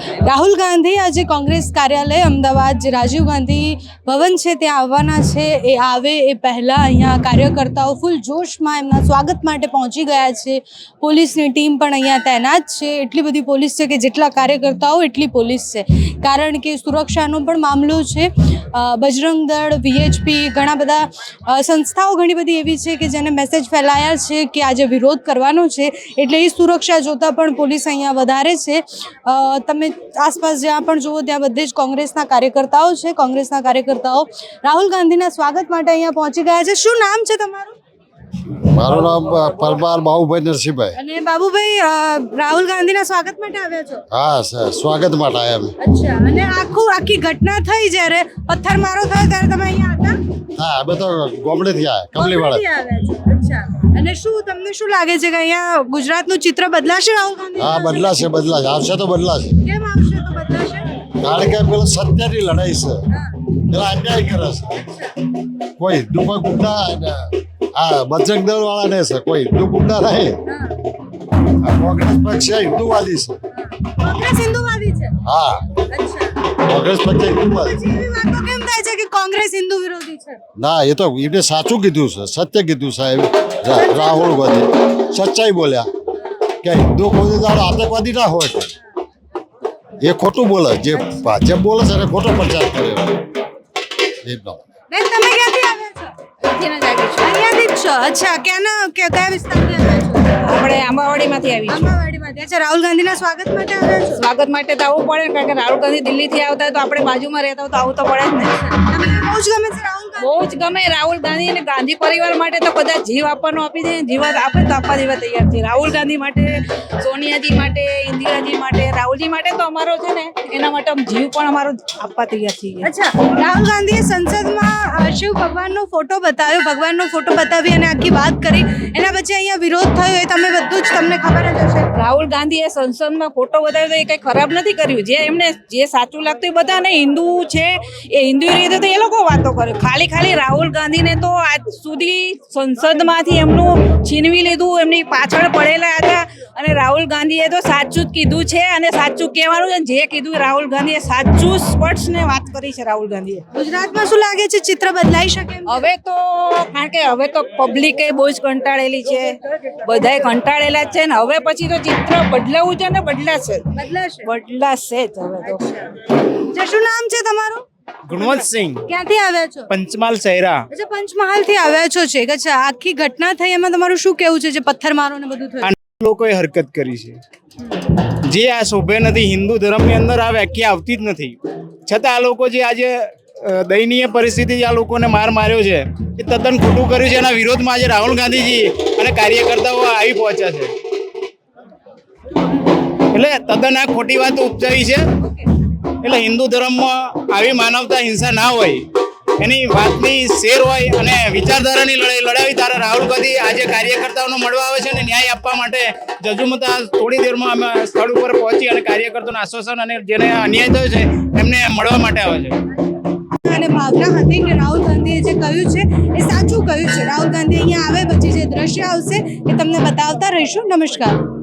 રાહુલ ગાંધી આજે કોંગ્રેસ કાર્યાલય અમદાવાદ જે રાજીવ ગાંધી ભવન છે, ત્યાં આવવાના છે. એ આવે એ પહેલાં અહીંયા કાર્યકર્તાઓ ફૂલ જોશમાં એમના સ્વાગત માટે પહોંચી ગયા છે. પોલીસની ટીમ પણ અહીંયા તૈનાત છે. એટલી બધી પોલીસ છે કે જેટલા કાર્યકર્તાઓ એટલી પોલીસ છે. કારણ કે સુરક્ષાનો પણ મામલો છે. બજરંગ દળ વીએચપી ઘણા બધા સંસ્થાઓ ઘણી બધી એવી છે કે જેને મેસેજ ફેલાયા છે કે આજે વિરોધ કરવાનો છે. એટલે એ સુરક્ષા જોતાં પણ પોલીસ અહીંયા વધારે છે. તમે આસપાસ જ્યાં પણ જુઓ ત્યાં બધે જ કોંગ્રેસના કાર્યકર્તાઓ છે. કોંગ્રેસના કાર્યકર્તાઓ રાહુલ ગાંધીના સ્વાગત માટે અહીંયા પહોંચી ગયા છે. શું નામ છે તમારું? મારું નામ પરમાર બાહુભાઈ નરસિંહભાઈ. અને બાબુભાઈ રાહુલ ગાંધીના સ્વાગત માટે આવ્યા છો? હા સ્વાગત માટે આવ્યા અમે. અચ્છા અને આખું આખી ઘટના થઈ જ્યારે પથ્થરમારો થયો ત્યારે તમે અહીંયા હતા? હા અમે તો ગોમડેથી આવ્યા કમલીવાળા અચ્છા. અને શું તમને શું લાગે છે કે અહીંયા ગુજરાતનું ચિત્ર બદલાશે રાહુલ ગાંધી હા બદલાશે બદલાશે. આવશે તો બદલાશે. કેમ આવશે તો બદલાશે? કારણ કે પેલા સત્યની લડાઈ છે. પેલા અન્યાય કરે છે. કોઈ હિન્દુમાં ગુંડા આ બજરંગ દળ વાળા ને છે કોઈ હિન્દુ ગુંડા આ કોંગ્રેસ પક્ષ છે હિન્દુવાદી છે. કોંગ્રેસ હિન્દુવાદી છે? હા. કોંગ્રેસ પક્ષ હિન્દુવાદી. કેમ થાય છે કે કોંગ્રેસ હિન્દુ વિરોધી છે? ના એ તો એમને સાચું કીધું છે સત્ય કીધું સાહેબ રાહુલ ગાંધી. સચ્ચાઈ બોલ્યા. કે હિન્દુ કોઈ દાડો આતંકવાદી ના હોય. એ ખોટું બોલે જે ભાજપ બોલે છે એને ખોટો પ્રચાર કર્યો. એટલો બેન તમે ક્યાંથી આવ્યા છું. અહીંયાથી જ છો? અચ્છા ક્યાંના કે કયા વિસ્તારથી આવ્યા છો? આપણે આંબાવાડીમાંથી આવી છું આંબાવાડીમાંથી. અચ્છા રાહુલ ગાંધીના સ્વાગત માટે આવ્યા છો? સ્વાગત માટે તો આવવું પડે ને કારણ કે રાહુલ ગાંધી દિલ્હીથી આવતા હોય તો આપણે બાજુમાં રહેતા હોય તો આવું તો પડે જ ને. બહુ જ ગમે છે રાહુલ બહુ જ ગમે. રાહુલ ગાંધી અને ગાંધી પરિવાર માટે તો કદાચ જીવ આપવાનો આપી દે. જીવ આપે તો આપવા દેવા તૈયાર છે રાહુલ ગાંધી માટે સોનિયાજી માટે ઇન્દિરાજી માટે રાહુલજી માટે તો અમારો છે ને એના માટે જીવ પણ અમારો આપવા તૈયાર છીએ. અચ્છા રાહુલ ગાંધીએ સંસદમાં શિવ ભગવાનનો ફોટો બતાવ્યો, ભગવાનનો ફોટો બતાવી અને આખી વાત કરી. એના પછી અહીંયા વિરોધ થયો એ તમે બધું જ તમને ખબર જ હશે. રાહુલ ગાંધીએ સંસદમાં ફોટો બતાવ્યો તો એ કંઈ ખરાબ નથી કર્યું. જે એમને જે સાચું લાગતું એ બધાને હિન્દુ છે, એ હિન્દુ રીતે તો એ લોકો વાતો કરે. ખાલી ખાલી રાહુલ ગાંધીને તો આજ સુધી સંસદમાંથી એમનું છીનવી લીધું, એમની પાછળ પડેલા અને રાહુલ ગાંધીએ તો સાચું જ કીધું છે અને સાચું કહેવાનું છે. જે કીધું રાહુલ ગાંધીએ સાચું સ્પર્શને ને વાત કરી છે રાહુલ ગાંધીએ. ગુજરાતમાં શું લાગે છે? ચિત્ર બદલાઈ શકે હવે તો કારણ કે હવે તો પબ્લિકે બહુ જ કંટાળેલી છે. બધાય કંટાળેલા છે ને હવે પછી તો ચિત્ર બદલાવું છે ને બદલાશે. બદલાશે. બદલાશે જ હવે તો. શું નામ છે તમારું? ગુણવંતસિંહ ક્યાંથી આવ્યા છો? પંચમહાલ શહેરા. અચ્છા પંચમહાલથી આવ્યા છો છે. અચ્છા આખી ઘટના થઈ એમાં તમારું શું કેવું છે? જે પથ્થરમારો ને બધું થયું. લોકોએ હરકત કરી છે. જે આ શોભે નથી, હિન્દુ ધર્મની અંદર આ વ્યાખ્યા આવતી જ નથી. છતાં આ લોકો જે આજે દયનીય પરિસ્થિતિ આ લોકોને માર માર્યો છે, એ તદ્દન ખોટું કર્યું છે. એના વિરોધમાં આજે રાહુલ ગાંધીજી અને કાર્યકર્તાઓ આવી પહોંચ્યા છે. એટલે તદ્દન આ ખોટી વાત ઉપજાવી છે. એટલે હિન્દુ ધર્મમાં આવી માનવતા હિંસા ના હોય એની વાતની શેર હોય અને વિચારધારાની લડાઈ લડાવી તારા રાહુલ ગાંધી આજે કાર્યકર્તાઓનો મળવા આવે છે અને ન્યાય આપવા માટે જજુમતા થોડી દેરમાં અમે સ્થળ ઉપર પહોંચી અને કાર્યકર્તાઓને આશ્વાસન અને જેને અન્યાય થયો છે, એમને મળવા માટે આવે છે. અને ભાવના હતી કે રાહુલ ગાંધીએ જે કહ્યું છે, એ સાચું કહ્યું છે. રાહુલ ગાંધી અહીંયા આવે પછી જે દ્રશ્ય આવશે એ તમને બતાવતા રહીશું. નમસ્કાર.